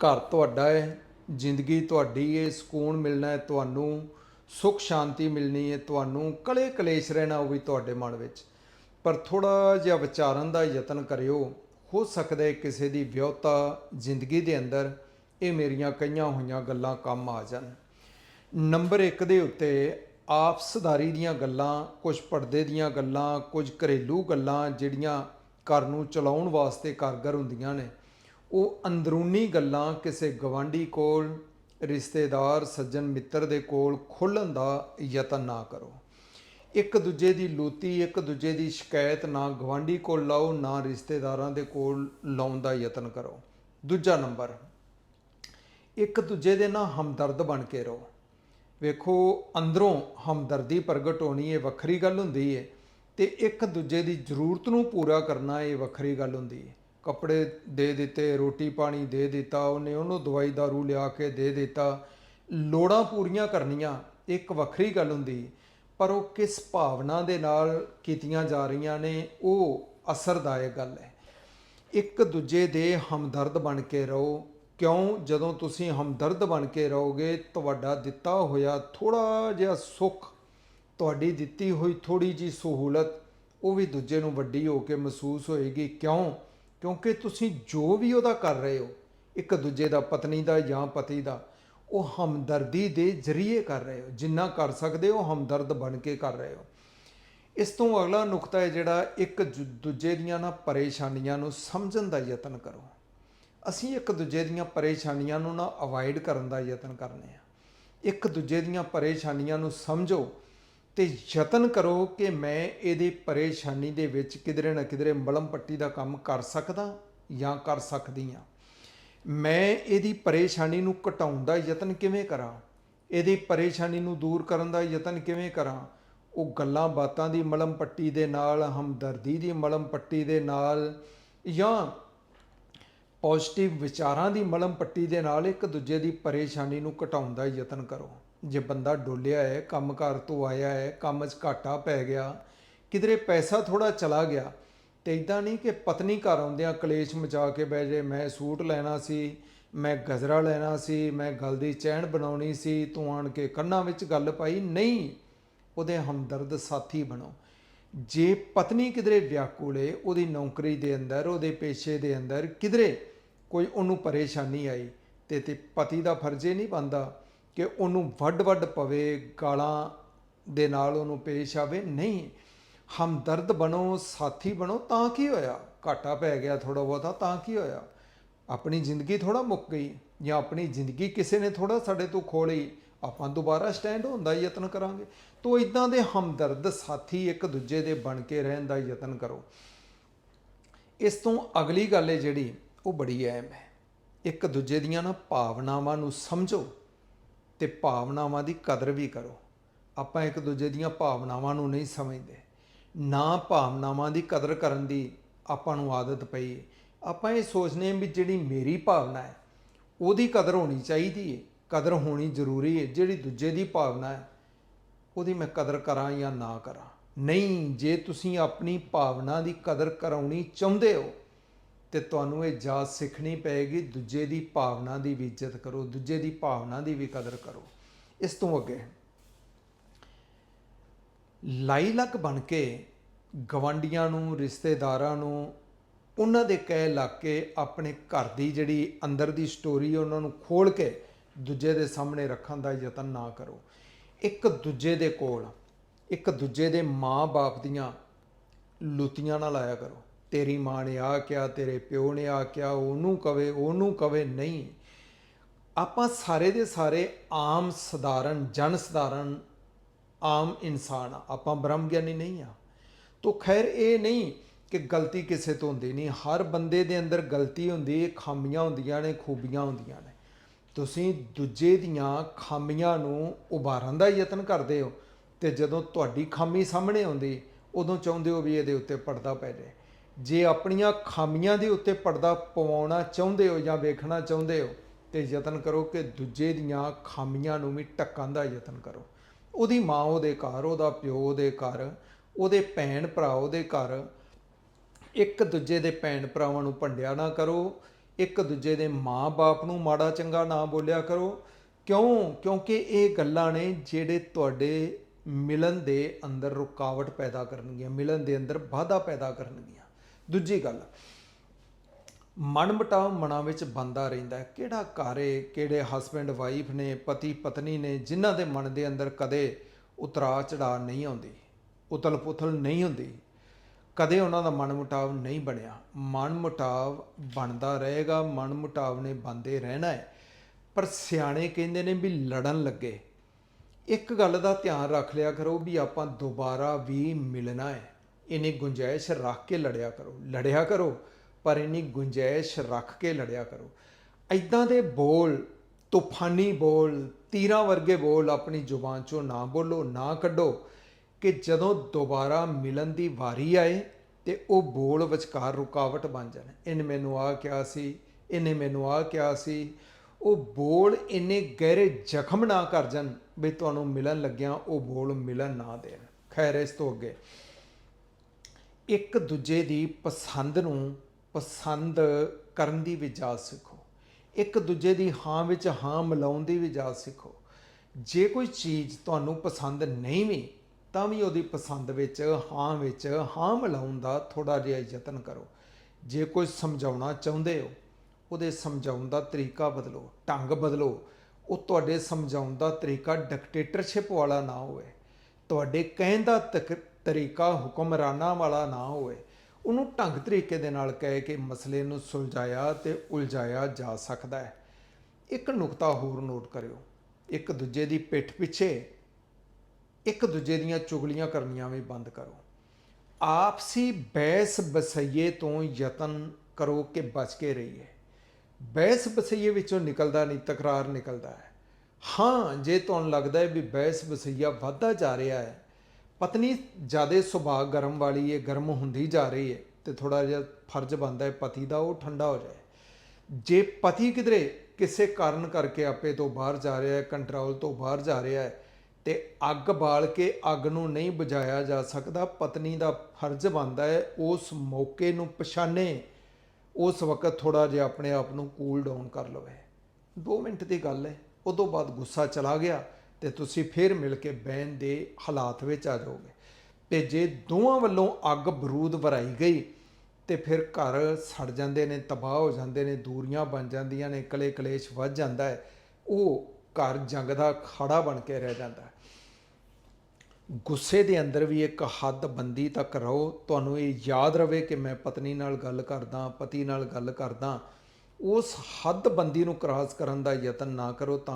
ਘਰ ਤੁਹਾਡਾ ਹੈ, ਜ਼ਿੰਦਗੀ ਤੁਹਾਡੀ ਹੈ, ਸਕੂਨ ਮਿਲਣਾ ਹੈ ਤੁਹਾਨੂੰ, ਸੁੱਖ ਸ਼ਾਂਤੀ ਮਿਲਣੀ ਹੈ ਤੁਹਾਨੂੰ, ਕਲੇ ਕਲੇਸ਼ ਰਹਿਣਾ ਉਹ ਵੀ ਤੁਹਾਡੇ ਮਨ ਵਿੱਚ। ਪਰ ਥੋੜਾ ਜਿਹਾ ਵਿਚਾਰਨ ਦਾ ਯਤਨ ਕਰਿਓ, ਹੋ ਸਕਦਾ ਹੈ ਕਿਸੇ ਦੀ ਵਿਅਹਤਾ ਜ਼ਿੰਦਗੀ ਦੇ ਅੰਦਰ ਇਹ ਮੇਰੀਆਂ ਕਈਆਂ ਹੋਈਆਂ ਗੱਲਾਂ ਕੰਮ ਆ ਜਾਣ। ਨੰਬਰ 1 ਦੇ ਉੱਤੇ ਆਪਸਦਾਰੀ ਦੀਆਂ ਗੱਲਾਂ ਕੁਝ ਪਰਦੇ ਦੀਆਂ ਗੱਲਾਂ, ਕੁਝ ਘਰੇਲੂ ਗੱਲਾਂ ਜਿਹੜੀਆਂ ਘਰ ਨੂੰ ਚਲਾਉਣ ਵਾਸਤੇ ਕਾਰਗਰ ਹੁੰਦੀਆਂ ਨੇ ਉਹ ਅੰਦਰੂਨੀ ਗੱਲਾਂ ਕਿਸੇ ਗਵਾਂਢੀ ਕੋਲ, ਰਿਸ਼ਤੇਦਾਰ, ਸੱਜਣ ਮਿੱਤਰ ਦੇ ਕੋਲ ਖੋਲਣ ਦਾ ਯਤਨ ਨਾ ਕਰੋ। ਇੱਕ ਦੂਜੇ ਦੀ ਲੂਤੀ, ਇੱਕ ਦੂਜੇ ਦੀ ਸ਼ਿਕਾਇਤ ਨਾ ਗਵਾਂਢੀ ਕੋਲ ਲਾਓ, ਨਾ ਰਿਸ਼ਤੇਦਾਰਾਂ ਦੇ ਕੋਲ ਲਾਉਣ ਦਾ ਯਤਨ ਕਰੋ। ਦੂਜਾ ਨੰਬਰ, ਇੱਕ ਦੂਜੇ ਦੇ ਨਾਲ ਹਮਦਰਦ ਬਣ ਕੇ ਰਹੋ। ਵੇਖੋ, ਅੰਦਰੋਂ ਹਮਦਰਦੀ ਪ੍ਰਗਟ ਹੋਣੀ ਇਹ ਵੱਖਰੀ ਗੱਲ ਹੁੰਦੀ ਹੈ ਤੇ ਇੱਕ ਦੂਜੇ ਦੀ ਜ਼ਰੂਰਤ ਨੂੰ ਪੂਰਾ ਕਰਨਾ ਇਹ ਵੱਖਰੀ ਗੱਲ ਹੁੰਦੀ ਹੈ ਕੱਪੜੇ ਦੇ ਦਿੱਤੇ, ਰੋਟੀ ਪਾਣੀ ਦੇ ਦਿੱਤਾ, ਉਹਨੇ ਉਹਨੂੰ ਦਵਾਈ ਦਾਰੂ ਲਿਆ ਕੇ ਦੇ ਦਿੱਤਾ। ਲੋੜਾਂ ਪੂਰੀਆਂ ਕਰਨੀਆਂ, ਇੱਕ ਵੱਖਰੀ ਗੱਲ ਹੁੰਦੀ। ਪਰ ਉਹ ਕਿਸ ਭਾਵਨਾ ਦੇ ਨਾਲ ਕੀਤੀਆਂ ਜਾ ਰਹੀਆਂ ਨੇ, ਉਹ ਅਸਰਦਾਇਕ ਗੱਲ ਹੈ। ਇੱਕ ਦੂਜੇ ਦੇ ਹਮਦਰਦ ਬਣ ਕੇ ਰਹੋ। ਕਿਉਂ? ਜਦੋਂ ਤੁਸੀਂ ਹਮਦਰਦ ਬਣ ਕੇ ਰਹੋਗੇ, ਤੁਹਾਡਾ ਦਿੱਤਾ ਹੋਇਆ ਥੋੜਾ ਜਿਹਾ ਸੁੱਖ, ਤੁਹਾਡੀ ਦਿੱਤੀ ਹੋਈ ਥੋੜੀ ਜੀ ਸਹੂਲਤ, ਉਹ ਵੀ ਦੂਜੇ ਨੂੰ ਵੱਡੀ ਹੋ ਕੇ ਮਹਿਸੂਸ ਹੋਏਗੀ। ਕਿਉਂ? ਕਿਉਂਕਿ ਤੁਸੀਂ ਜੋ ਵੀ ਉਹਦਾ ਕਰ ਰਹੇ ਹੋ, ਇੱਕ ਦੂਜੇ ਦਾ, ਪਤਨੀ ਦਾ ਜਾਂ ਪਤੀ ਦਾ, ਉਹ ਹਮਦਰਦੀ ਦੇ ਜ਼ਰੀਏ ਕਰ ਰਹੇ ਹੋ। ਜਿੰਨਾ ਕਰ ਸਕਦੇ ਹੋ ਹਮਦਰਦ ਬਣ ਕੇ ਕਰ ਰਹੇ ਹੋ। ਇਸ ਤੋਂ ਅਗਲਾ ਨੁਕਤਾ ਹੈ ਜਿਹੜਾ ਇੱਕ ਦੂਜੇ ਦੀਆਂ ਨਾ ਪਰੇਸ਼ਾਨੀਆਂ ਨੂੰ ਸਮਝਣ ਦਾ ਯਤਨ ਕਰੋ। ਅਸੀਂ ਇੱਕ ਦੂਜੇ ਦੀਆਂ ਪਰੇਸ਼ਾਨੀਆਂ ਨੂੰ ਨਾ ਅਵਾਇਡ ਕਰਨ ਦਾ ਯਤਨ ਕਰਨੇ ਆ। ਇੱਕ ਦੂਜੇ ਦੀਆਂ ਪਰੇਸ਼ਾਨੀਆਂ ਨੂੰ ਸਮਝੋ ਤੇ ਯਤਨ ਕਰੋ ਕਿ ਮੈਂ ਇਹਦੀ ਪਰੇਸ਼ਾਨੀ ਦੇ ਵਿੱਚ ਕਿਧਰੇ ਨਾ ਕਿਧਰੇ ਮਲਮ ਪੱਟੀ ਦਾ ਕੰਮ ਕਰ ਸਕਦਾ ਜਾਂ ਕਰ ਸਕਦੀ ਹਾਂ। ਮੈਂ ਇਹਦੀ ਪਰੇਸ਼ਾਨੀ ਨੂੰ ਘਟਾਉਣ ਦਾ ਯਤਨ ਕਿਵੇਂ ਕਰਾਂ? ਇਹਦੀ ਪਰੇਸ਼ਾਨੀ ਨੂੰ ਦੂਰ ਕਰਨ ਦਾ ਯਤਨ ਕਿਵੇਂ ਕਰਾਂ? ਉਹ ਗੱਲਾਂ ਬਾਤਾਂ ਦੀ ਮਲਮ ਪੱਟੀ ਦੇ ਨਾਲ, ਹਮਦਰਦੀ ਦੀ ਮਲਮ ਪੱਟੀ ਦੇ ਨਾਲ ਜਾਂ ਪੋਜ਼ਿਟਿਵ ਵਿਚਾਰਾਂ ਦੀ ਮਲਮ ਪੱਟੀ ਦੇ ਨਾਲ ਇੱਕ ਦੂਜੇ ਦੀ ਪਰੇਸ਼ਾਨੀ ਨੂੰ ਘਟਾਉਣ ਦਾ ਯਤਨ ਕਰੋ। ਜੇ ਬੰਦਾ ਡੋਲਿਆ ਹੈ ਕੰਮਕਾਰ ਤੋਂ ਆਇਆ ਹੈ, ਕੰਮ 'ਚ ਘਾਟਾ ਪੈ ਗਿਆ, ਕਿਧਰੇ ਪੈਸਾ ਥੋੜਾ ਚਲਾ ਗਿਆ, ਤੇ ਇਦਾਂ ਨਹੀਂ ਕਿ ਪਤਨੀ ਘਰ ਆਉਂਦਿਆਂ ਕਲੇਸ਼ ਮਚਾ ਕੇ ਬਹਿ ਜੇ, ਮੈਂ ਸੂਟ ਲੈਣਾ ਸੀ, ਮੈਂ ਗਜਰਾ ਲੈਣਾ ਸੀ, ਮੈਂ ਗਲ ਦੀ ਚੈਨ ਬਣਾਉਣੀ ਸੀ, ਤੂੰ ਆਣ ਕੇ ਕੰਨਾਂ ਵਿੱਚ ਗੱਲ ਪਾਈ, ਨਹੀਂ, ਉਹਦੇ ਹਮਦਰਦ ਸਾਥੀ ਬਣੋ। ਜੇ ਪਤਨੀ ਕਿਧਰੇ ਵਿਆਕੂਲੇ ਉਹਦੀ ਨੌਕਰੀ ਦੇ ਅੰਦਰ, ਉਹਦੇ ਪੇਸ਼ੇ ਦੇ ਅੰਦਰ, ਕਿਧਰੇ ਕੋਈ ਉਹਨੂੰ ਪਰੇਸ਼ਾਨੀ ਆਈ, ਤੇ ਤੇ ਪਤੀ ਦਾ ਫਰਜ਼ ਇਹ ਨਹੀਂ ਬਣਦਾ। ਕਿ ਉਹਨੂੰ ਵੱਡ-ਵੱਡ ਪਵੇ, ਗਾਲਾਂ ਦੇ ਨਾਲ ਉਹਨੂੰ ਪੇਸ਼ ਆਵੇ। ਨਹੀਂ, ਹਮਦਰਦ ਬਣੋ, ਸਾਥੀ ਬਣੋ, ਤਾਂ ਕੀ ਹੋਇਆ? ਘਾਟਾ ਪੈ ਗਿਆ ਥੋੜਾ ਬਹੁਤਾ, ਤਾਂ ਕੀ ਹੋਇਆ? ਆਪਣੀ ਜ਼ਿੰਦਗੀ ਥੋੜਾ ਮੁੱਕ ਗਈ ਜਾਂ ਆਪਣੀ ਜ਼ਿੰਦਗੀ ਕਿਸੇ ਨੇ ਥੋੜਾ ਸਾਡੇ ਤੋਂ ਖੋਹ ਲਈ? ਆਪਾਂ ਦੁਬਾਰਾ ਸਟੈਂਡ ਹੋਣ ਦਾ ਯਤਨ ਕਰਾਂਗੇ। ਤੋ ਇਦਾਂ ਦੇ ਹਮਦਰਦ ਸਾਥੀ ਇੱਕ ਦੂਜੇ ਦੇ ਬਣ ਕੇ ਰਹਿਣ ਦਾ ਯਤਨ ਕਰੋ। ਇਸ ਤੋਂ ਅਗਲੀ ਗੱਲ ਹੈ ਜਿਹੜੀ, ਉਹ ਬੜੀ ਅਹਿਮ ਹੈ। ਇੱਕ ਦੂਜੇ ਦੀਆਂ ਨਾ ਭਾਵਨਾਵਾਂ ਨੂੰ ਸਮਝੋ। ਤੇ ਭਾਵਨਾਵਾਂ ਦੀ ਕਦਰ ਵੀ ਕਰੋ। ਆਪਾਂ ਇੱਕ ਦੂਜੇ ਦੀਆਂ ਭਾਵਨਾਵਾਂ ਨੂੰ ਨਹੀਂ ਸਮਝਦੇ। ਨਾ ਭਾਵਨਾਵਾਂ ਦੀ ਕਦਰ ਕਰਨ ਦੀ ਆਪਾਂ ਨੂੰ ਆਦਤ ਪਈ ਆਪਾਂ ਇਹ ਸੋਚਨੇ ਹਾਂ ਵੀ ਜਿਹੜੀ ਮੇਰੀ ਭਾਵਨਾ ਹੈ, ਉਹਦੀ ਕਦਰ ਹੋਣੀ ਚਾਹੀਦੀ ਹੈ ਕਦਰ ਹੋਣੀ ਜ਼ਰੂਰੀ ਹੈ ਜਿਹੜੀ ਦੂਜੇ ਦੀ ਭਾਵਨਾ ਹੈ, ਉਹਦੀ ਮੈਂ ਕਦਰ ਕਰਾਂ ਜਾਂ ਨਾ ਕਰਾਂ। ਨਹੀਂ, ਜੇ ਤੁਸੀਂ ਆਪਣੀ ਭਾਵਨਾ ਦੀ ਕਦਰ ਕਰਾਉਣੀ ਚਾਹੁੰਦੇ ਹੋ ਤੇ ਤੁਹਾਨੂੰ ਇਹ ਜਾਚ ਸਿੱਖਣੀ ਪਏਗੀ, ਦੂਜੇ ਦੀ ਭਾਵਨਾ ਦੀ ਵੀ ਇੱਜ਼ਤ ਕਰੋ, ਦੂਜੇ ਦੀ ਭਾਵਨਾ ਦੀ ਵੀ ਕਦਰ ਕਰੋ। ਇਸ ਤੋਂ ਅੱਗੇ ਲਾਈਲਕ ਬਣ ਕੇ ਗਵੰਡੀਆਂ ਨੂੰ, ਰਿਸ਼ਤੇਦਾਰਾਂ ਨੂੰ, ਉਹਨਾਂ ਦੇ ਕਹਿ ਲੱਗ ਕੇ ਆਪਣੇ ਘਰ ਦੀ ਜਿਹੜੀ ਅੰਦਰ ਦੀ ਸਟੋਰੀ ਉਹਨਾਂ ਨੂੰ ਖੋਲ ਕੇ ਦੂਜੇ ਦੇ ਸਾਹਮਣੇ ਰੱਖਣ ਦਾ ਯਤਨ ਨਾ ਕਰੋ। ਇੱਕ ਦੂਜੇ ਦੇ ਕੋਲ, ਇੱਕ ਦੂਜੇ ਦੇ ਮਾਂ-ਬਾਪ ਦੀਆਂ ਲੁੱਤੀਆਂ ਨਾ ਲਾਇਆ ਕਰੋ। ਤੇਰੀ ਮਾਂ ਨੇ ਆ ਕਿਹਾ, ਤੇਰੇ ਪਿਓ ਨੇ ਆ ਕਿਹਾ, ਉਹਨੂੰ ਕਵੇ ਉਹਨੂੰ ਕਵੇ ਨਹੀਂ। ਆਪਾਂ ਸਾਰੇ ਦੇ ਸਾਰੇ ਆਮ ਸਧਾਰਨ, ਜਨ ਸਧਾਰਨ, ਆਮ ਇਨਸਾਨ ਆ। ਆਪਾਂ ਬ੍ਰਹਮ ਗਿਆਨੀ ਨਹੀਂ ਆ। ਤੋ ਖੈਰ ਇਹ ਨਹੀਂ ਕਿ ਗਲਤੀ ਕਿਸੇ ਤੋਂ ਹੁੰਦੀ ਨਹੀਂ। ਹਰ ਬੰਦੇ ਦੇ ਅੰਦਰ ਗਲਤੀ ਹੁੰਦੀ ਹੈ ਖਾਮੀਆਂ ਹੁੰਦੀਆਂ ਨੇ, ਖੂਬੀਆਂ ਹੁੰਦੀਆਂ ਨੇ। ਤੁਸੀਂ ਦੂਜੇ ਦੀਆਂ ਖਾਮੀਆਂ ਨੂੰ ਉਭਾਰਨ ਦਾ ਯਤਨ ਕਰਦੇ ਹੋ ਤੇ ਜਦੋਂ ਤੁਹਾਡੀ ਖਾਮੀ ਸਾਹਮਣੇ ਆਉਂਦੀ, ਉਦੋਂ ਚਾਹੁੰਦੇ ਹੋ ਵੀ ਇਹਦੇ ਉੱਤੇ ਪਰਦਾ ਪੈ ਜਾਏ। ਜੇ ਆਪਣੀਆਂ ਖਾਮੀਆਂ ਦੇ ਉੱਤੇ ਪਰਦਾ ਪਵਾਉਣਾ ਚਾਹੁੰਦੇ ਹੋ ਜਾਂ ਵੇਖਣਾ ਚਾਹੁੰਦੇ ਹੋ, ਤੇ ਯਤਨ ਕਰੋ ਕਿ ਦੂਜੇ ਦੀਆਂ ਖਾਮੀਆਂ ਨੂੰ ਵੀ ਢੱਕਣ ਦਾ ਯਤਨ ਕਰੋ। ਉਹਦੀ ਮਾਂ ਉਹਦੇ ਘਰ, ਉਹਦਾ ਪਿਓ ਉਹਦੇ ਘਰ, ਉਹਦੇ ਭੈਣ ਭਰਾ ਉਹਦੇ ਘਰ, ਇੱਕ ਦੂਜੇ ਦੇ ਭੈਣ ਭਰਾਵਾਂ ਨੂੰ ਭੰਡਿਆ ਨਾ ਕਰੋ, ਇੱਕ ਦੂਜੇ ਦੇ ਮਾਂ-ਬਾਪ ਨੂੰ ਮਾੜਾ ਚੰਗਾ ਨਾ ਬੋਲਿਆ ਕਰੋ। ਕਿਉਂ? ਕਿਉਂਕਿ ਇਹ ਗੱਲਾਂ ਨੇ ਜਿਹੜੇ ਤੁਹਾਡੇ ਮਿਲਨ ਦੇ ਅੰਦਰ ਰੁਕਾਵਟ ਪੈਦਾ ਕਰਨਗੀਆਂ ਮਿਲਨ ਦੇ ਅੰਦਰ ਬਾਧਾ ਪੈਦਾ ਕਰਨਗੀਆਂ। ਦੂਜੀ ਗੱਲ ਮਨਮਟਾਵ ਮਨਾਂ ਵਿੱਚ ਬੰਦਾ ਰਹਿੰਦਾ ਹੈ। ਕਿਹੜਾ ਘਰ ਏ, ਕਿਹੜੇ ਹਸਬੈਂਡ ਵਾਈਫ ਨੇ, ਪਤੀ, ਪਤਨੀ ਨੇ, ਜਿਨ੍ਹਾਂ ਦੇ ਮਨ ਦੇ ਅੰਦਰ ਕਦੇ ਉਤਰਾ ਚੜਾ ਨਹੀਂ ਆਉਂਦੀ, ਉਤਲ ਪੁਥਲ ਨਹੀਂ ਹੁੰਦੀ, ਕਦੇ ਉਹਨਾਂ ਦਾ ਮਨਮੁਟਾਵ ਨਹੀਂ ਬਣਿਆ। ਮਨਮੁਟਾਵ ਬਣਦਾ ਰਹੇਗਾ, ਮਨਮੁਟਾਵ ਨੇ ਬੰਦੇ ਰਹਿਣਾ ਹੈ। ਪਰ ਸਿਆਣੇ ਕਹਿੰਦੇ ਨੇ ਵੀ ਲੜਨ ਲੱਗੇ। ਇੱਕ ਗੱਲ ਦਾ ਧਿਆਨ ਰੱਖ ਲਿਆ ਕਰੋ ਵੀ ਆਪਾਂ ਦੁਬਾਰਾ ਵੀ ਮਿਲਣਾ ਹੈ। ਇਨੀ ਗੁੰਜਾਇਸ਼ ਰੱਖ ਕੇ ਲੜਿਆ ਕਰੋ। ਲੜਿਆ ਕਰੋ, ਪਰ ਇਨੀ ਗੁੰਜਾਇਸ਼ ਰੱਖ ਕੇ ਲੜਿਆ ਕਰੋ। ਐਦਾਂ ਦੇ ਬੋਲ, ਤੂਫਾਨੀ ਬੋਲ, ਤੀਰਾਂ ਵਰਗੇ ਬੋਲ ਆਪਣੀ ਜ਼ੁਬਾਨ ਚੋਂ ਨਾ ਬੋਲੋ, ਨਾ ਕੱਢੋ ਕਿ ਜਦੋਂ ਦੁਬਾਰਾ ਮਿਲਣ ਦੀ ਵਾਰੀ ਆਏ ਤੇ ਉਹ ਬੋਲ ਵਿਚਕਾਰ ਰੁਕਾਵਟ ਬਣ ਜਾਣ। ਇਹਨੇ ਮੈਨੂੰ ਆ ਕਿਹਾ ਸੀ, ਇਹਨੇ ਮੈਨੂੰ ਆ ਕਿਹਾ ਸੀ। ਉਹ ਬੋਲ ਇੰਨੇ ਗਹਿਰੇ ਜ਼ਖਮ ਨਾ ਕਰ ਜਾਣ ਵੀ ਤੁਹਾਨੂੰ ਮਿਲਣ ਲੱਗਿਆ ਉਹ ਬੋਲ ਮਿਲਣ ਨਾ ਦੇਣ। ਖੈਰ, ਇਸ ਤੋਂ ਅੱਗੇ ਇੱਕ ਦੂਜੇ ਦੀ ਪਸੰਦ ਨੂੰ ਪਸੰਦ ਕਰਨ ਦੀ ਵੀ ਜਾਚ ਸਿੱਖੋ। ਇੱਕ ਦੂਜੇ ਦੀ ਹਾਂ ਵਿੱਚ ਹਾਂ ਮਿਲਾਉਣ ਦੀ ਵੀ ਜਾਚ ਸਿੱਖੋ। ਜੇ ਕੋਈ ਚੀਜ਼ ਤੁਹਾਨੂੰ ਪਸੰਦ ਨਹੀਂ ਵੀ, ਤਾਂ ਵੀ ਉਹਦੀ ਪਸੰਦ ਵਿੱਚ, ਹਾਂ ਵਿੱਚ, ਹਾਂ ਮਿਲਾਉਣ ਦਾ ਥੋੜਾ ਜਿਹਾ ਯਤਨ ਕਰੋ। ਜੇ ਕੋਈ ਸਮਝਾਉਣਾ ਚਾਹੁੰਦੇ ਹੋ, ਉਹਦੇ ਸਮਝਾਉਣ ਦਾ ਤਰੀਕਾ ਬਦਲੋ, ਢੰਗ ਬਦਲੋ। ਉਹ ਤੁਹਾਡੇ ਸਮਝਾਉਣ ਦਾ ਤਰੀਕਾ ਡਿਕਟੇਟਰਸ਼ਿਪ ਵਾਲਾ ਨਾ ਹੋਵੇ। ਤੁਹਾਡੇ ਕਹਿਣ ਦਾ ਤਕ- ਤਰੀਕਾ ਹੁਕਮਰਾਨਾਂ ਵਾਲਾ ਨਾ ਹੋਵੇ। ਉਹਨੂੰ ਢੰਗ ਤਰੀਕੇ ਦੇ ਨਾਲ ਕਹਿ ਕੇ ਮਸਲੇ ਨੂੰ ਸੁਲਝਾਇਆ ਤੇ ਉਲਝਾਇਆ ਜਾ ਸਕਦਾ ਹੈ। ਇੱਕ ਨੁਕਤਾ ਹੋਰ ਨੋਟ ਕਰਿਓ। ਇੱਕ ਦੂਜੇ ਦੀ ਪਿੱਠ ਪਿੱਛੇ ਇੱਕ ਦੂਜੇ ਦੀਆਂ ਚੁਗਲੀਆਂ ਕਰਨੀਆਂ ਵੀ ਬੰਦ ਕਰੋ। ਆਪਸੀ ਬਹਿਸ ਬਸਈਏ ਤੋਂ ਯਤਨ ਕਰੋ ਕਿ ਬਚ ਕੇ ਰਹੀਏ। ਬਹਿਸ ਬਸਈਏ ਵਿੱਚੋਂ ਨਿਕਲਦਾ ਨਹੀਂ, ਤਕਰਾਰ ਨਿਕਲਦਾ ਹੈ। ਹਾਂ, ਜੇ ਤੁਹਾਨੂੰ ਲੱਗਦਾ ਹੈ ਵੀ ਬਹਿਸ ਬਸਈਆ ਵੱਧਦਾ ਜਾ ਰਿਹਾ ਹੈ ਪਤਨੀ ਜਿਆਦੇ ਸੁਭਾਅ ਗਰਮ ਵਾਲੀ ਹੈ ਗਰਮ ਹੁੰਦੀ ਜਾ ਰਹੀ ਹੈ ਤੇ ਥੋੜਾ ਜਿਹਾ ਫਰਜ਼ ਬਣਦਾ ਹੈ ਪਤੀ ਦਾ, ਉਹ ਠੰਡਾ ਹੋ ਜਾਏ। ਜੇ ਪਤੀ ਕਿਧਰੇ ਕਿਸੇ ਕਾਰਨ ਕਰਕੇ ਆਪੇ ਤੋਂ ਬਾਹਰ ਜਾ ਰਿਹਾ ਹੈ ਕੰਟਰੋਲ ਤੋਂ ਬਾਹਰ ਜਾ ਰਿਹਾ ਹੈ ਤੇ ਅੱਗ ਬਾਲ ਕੇ ਅੱਗ ਨੂੰ ਨਹੀਂ ਬੁਝਾਇਆ ਜਾ ਸਕਦਾ, ਪਤਨੀ ਦਾ ਫਰਜ਼ ਬਣਦਾ ਹੈ ਉਸ ਮੌਕੇ ਨੂੰ ਪਛਾਣੇ, ਉਸ ਵਕਤ ਥੋੜਾ ਜਿਹਾ ਆਪਣੇ ਆਪ ਨੂੰ ਕੂਲ ਡਾਊਨ ਕਰ ਲਵੇ। 2 ਮਿੰਟ ਦੀ ਗੱਲ ਹੈ ਉਦੋਂ ਬਾਅਦ ਗੁੱਸਾ ਚਲਾ ਗਿਆ ਤੇ ਤੁਸੀਂ ਫਿਰ ਮਿਲ ਕੇ ਬਹਿਣ ਦੇ ਹਾਲਾਤ ਵਿੱਚ ਆ ਜਾਓਗੇ। ਤੇ ਜੇ ਦੋਵਾਂ ਵੱਲੋਂ ਅੱਗ ਬਰੂਦ ਭਰਾਈ ਗਈ, ਤੇ ਫਿਰ ਘਰ ਸੜ ਜਾਂਦੇ ਨੇ, ਤਬਾਹ ਹੋ ਜਾਂਦੇ ਨੇ, ਦੂਰੀਆਂ ਬਣ ਜਾਂਦੀਆਂ ਨੇ ਕਲੇ ਕਲੇਸ਼ ਵੱਧ ਜਾਂਦਾ ਹੈ, ਉਹ ਘਰ ਜੰਗ ਦਾ ਖੜਾ ਬਣ ਕੇ ਰਹਿ ਜਾਂਦਾ ਹੈ। ਗੁੱਸੇ ਦੇ ਅੰਦਰ ਵੀ ਇੱਕ ਹੱਦ ਬੰਦੀ ਤੱਕ ਰਹੋ। ਤੁਹਾਨੂੰ ਇਹ ਯਾਦ ਰਵੇ ਕਿ ਮੈਂ ਪਤਨੀ ਨਾਲ ਗੱਲ ਕਰਦਾ, ਪਤੀ ਨਾਲ ਗੱਲ ਕਰਦਾ। ਉਸ ਹੱਦ ਬੰਦੀ ਨੂੰ ਕ੍ਰਾਸ ਕਰਨ ਦਾ ਯਤਨ ਨਾ ਕਰੋ ਤਾਂ